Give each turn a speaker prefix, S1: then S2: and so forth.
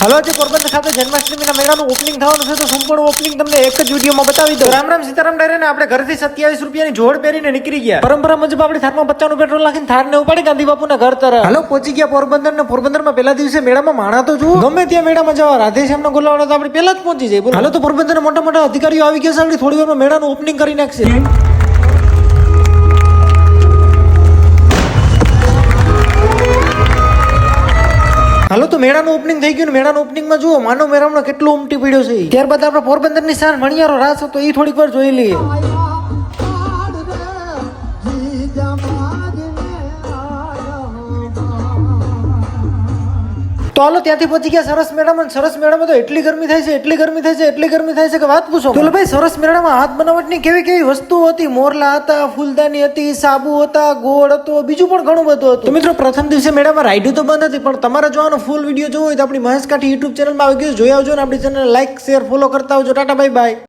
S1: Hello જે પોરબંદર ખાતે જન્માષ્ટમીના મેળાનું ઓપનિંગ થવાનું છે તો સંપૂર્ણ ઓપનિંગ તમને એક જ વિડીયોમાં બતાવી દો રામ રામ સીતારામ ડાયરે આપણે ઘરથી સત્યાવીસ રૂપિયાની જોડ પહેરીને નીકળી ગયા. પરંપરા મુજબ આપણે થારમાં પચાસનું પેટ્રોલ નાખીને થારને ઉપાડી ગાંધી બાપુના ઘર તરફ. હલો પહોંચી ગયા પોરબંદર ને પોરબંદરમાં પહેલા દિવસે મેળામાં માણા તો જુઓ. ગમે ત્યાં મેળામાં જવા રાધેશ્યામના ગોલાવાળા તો આપણે પહેલા જ પહોંચી જાય. હાલો તો પોરબંદરના મોટા મોટા અધિકારીઓ આવી ગયા છે. આપણે થોડી વારમાં મેળાનું ઓપનિંગ કરી નાખશે. હાલો તો મેળાનું ઓપનિંગ થઈ ગયું મેળાનું ઓપનિંગમાં જુઓ, માનવ મેરામણો કેટલો ઉમટી પડ્યો છે. ત્યારબાદ આપણે પોરબંદરની સાર મણિયારો રાસ હતો, એ થોડીક વાર જોઈ લઈએ. તો હાલો ત્યાંથી પહોંચી ગયા સરસ મેળામાં. સરસ મેળામાં તો એટલી ગરમી થાય છે એટલી ગરમી થાય છે એટલી ગરમી થાય છે કે વાત પૂછો તો ભાઈ સરસ મેળામાં હાથ બનાવટની કેવી કેવી વસ્તુઓ હતી? મોરલા હતા ફૂલદાની હતી સાબુ હતા ગોળ હતો બીજું પણ ઘણું બધું હતું. તો મિત્રો પ્રથમ દિવસે મેળામાં રાઈડું તો બંધ હતી પણ તમારે જોવાનો ફૂલ વીડિયો જોવો હોય તો આપણી મહેશ કાઠી યુટ્યુબ ચેનલમાં આવી ગયું જોઈ આવજો ને આપણી ચેનલ લાઈક શેર ફોલો કરતા આવજો. Tata bye bye